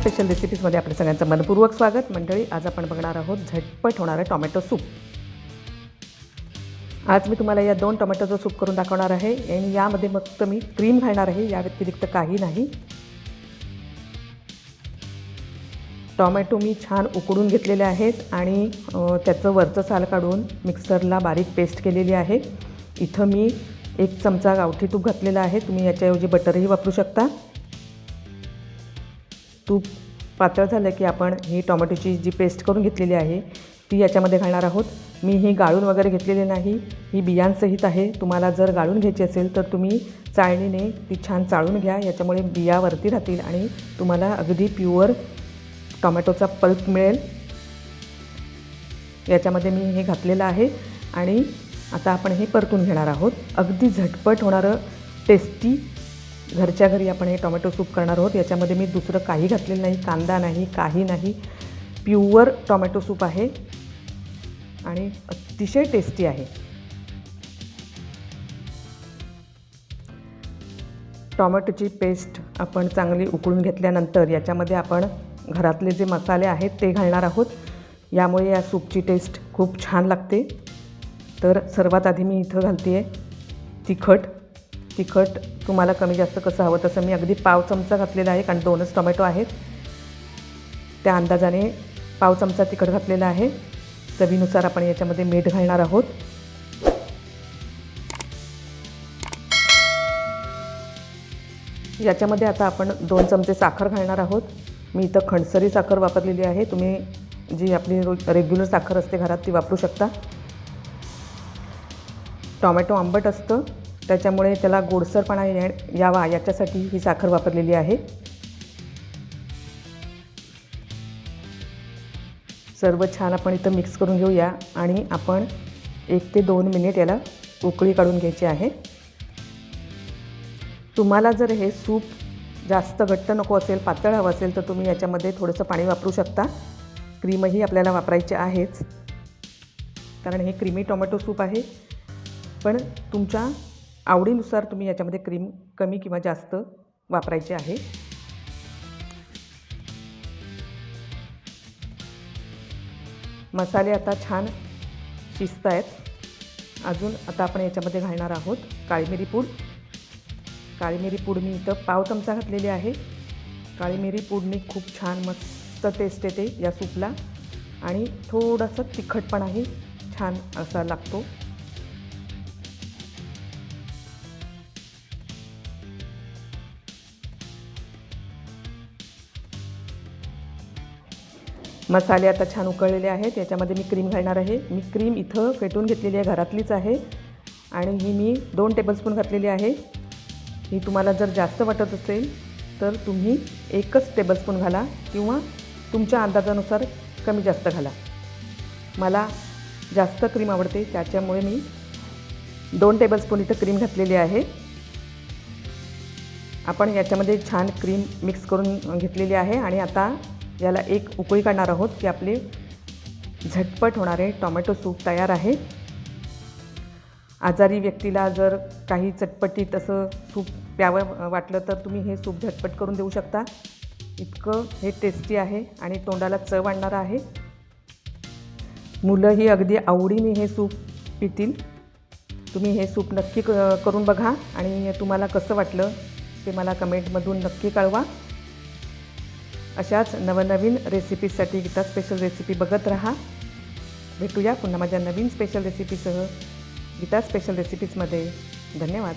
Special रेसिपीजमध्ये आपल्या सगळ्यांचं मनपूर्वक स्वागत. मंडळी आज आपण बघणार आहोत झटपट होणारं टॉमॅटो सूप. आज मी तुम्हाला या दोन टोमॅटोचं सूप करून दाखवणार आहे. आणि यामध्ये फक्त मी क्रीम घालणार आहे. या व्यतिरिक्त काही नाही. टॉमॅटो मी छान उकडून घेतलेले आहेत आणि त्याचं वरचं साल काढून मिक्सरला बारीक पेस्ट केलेली आहे. इथं मी एक चमचा गावठी तूप घातलेला आहे. तुम्ही याच्याऐवजी बटरही वापरू शकता. तूप पातळ झालं की आपण ही टोमॅटोची जी पेस्ट करून घेतलेली आहे ती याच्यामध्ये घालणार आहोत. मी ही गाळून वगैरे घेतलेली नाही. ही बियांसहित आहे. तुम्हाला जर गाळून घ्यायची असेल तर तुम्ही चाळणीने ती छान चाळून घ्या. याच्यामुळे बियावरती राहतील आणि तुम्हाला अगदी प्युअर टोमॅटोचा पल्प मिळेल. याच्यामध्ये मी हे घातलेलं आहे आणि आता आपण हे परतून घेणार आहोत. अगदी झटपट होणारं टेस्टी घरच्या घरी आपण हे टोमॅटो सूप करणार आहोत. याच्यामध्ये मी दुसरं काही घातलेलं नाही. कांदा नाही काही नाही. प्युअर टोमॅटो सूप आहे. आणि अतिशय टेस्टी आहे. टॉमॅटोची पेस्ट आपण चांगली उकळून घेतल्यानंतर याच्यामध्ये आपण घरातले जे मसाले आहेत ते घालणार आहोत. यामुळे या सूपची टेस्ट खूप छान लागते. तर सर्वात आधी मी इथं घालते आहे तिखट. तिखट तुम्हाला कमी जास्त कसं हवं तसं मी अगदी पाव चमचा घातलेला आहे कारण दोनच टोमॅटो आहेत. त्या अंदाजाने पाव चमचा तिखट घातलेला आहे. चवीनुसार आपण याच्यामध्ये मीठ घालणार आहोत. याच्यामध्ये आता आपण दोन चमचे साखर घालणार आहोत. मी इथं खणसरी साखर वापरलेली आहे. तुम्ही जी आपली रेग्युलर साखर असते घरात ती वापरू शकता. टॉमॅटो आंबट असतं. त्याच्यामुळे त्याला गोडसरपणा या यावा याच्यासाठी ही साखर वापरलेली आहे. सर्व छान आपण इथं मिक्स करून घेऊया आणि आपण एक ते दोन मिनिट याला उकळी काढून घ्यायची आहे. तुम्हाला जर हे सूप जास्त घट्ट नको असेल पातळ हवं असेल तर तुम्ही याच्यामध्ये थोडंसं पाणी वापरू शकता. क्रीमही आपल्याला वापरायची आहेच. कारण हे क्रीमी टोमॅटो सूप आहे. पण तुमच्या आवडीनुसार तुम्ही याच्यामध्ये क्रीम कमी किंवा जास्त वापरायची आहे. मसाले आता छान शिजत आहेत. अजून आता आपण याच्यामध्ये घालणार आहोत काळी मिरी पूड. काळी मिरी पूड मी इथं पाव चमचा घातलेली आहे. काळी मिरी पूडनी खूप छान मस्त टेस्ट येते या सूपला. आणि थोडंसं तिखटपणाही छान असा लागतो. मसाले आता छान उकळलेले आहेत. याच्यामध्ये मी क्रीम घालणार आहे. मी क्रीम इथं फेटून घेतलेली आहे घरातलीच आहे. आणि ही मी दोन टेबलस्पून घातलेली आहे. ही तुम्हाला जर जास्त वाटत असेल तर तुम्ही एकच टेबलस्पून घाला किंवा तुमच्या अंदाजानुसार कमी जास्त घाला. मला जास्त क्रीम आवडते त्याच्यामुळे मी दोन टेबलस्पून इथं क्रीम घातलेली आहे. आपण याच्यामध्ये छान क्रीम मिक्स करून घेतलेली आहे. आणि आता याला एक उकळी काढणार आहोत की आपले झटपट होणारे टॉमॅटो सूप तयार आहे. आजारी व्यक्तीला जर काही चटपटीत असं सूप प्यावं वाटलं तर तुम्ही हे सूप झटपट करून देऊ शकता. इतकं हे टेस्टी आहे आणि तोंडाला चव आणणारं आहे. मुलंही अगदी आवडीने हे सूप पितील. तुम्ही हे सूप नक्की क करून बघा आणि तुम्हाला कसं वाटलं ते मला कमेंटमधून नक्की कळवा. अशाच नवनवीन रेसिपीजसाठी गीता स्पेशल रेसिपी बघत राहा. भेटूया पुन्हा माझ्या नवीन स्पेशल रेसिपीसह गीता स्पेशल रेसिपीजमध्ये धन्यवाद.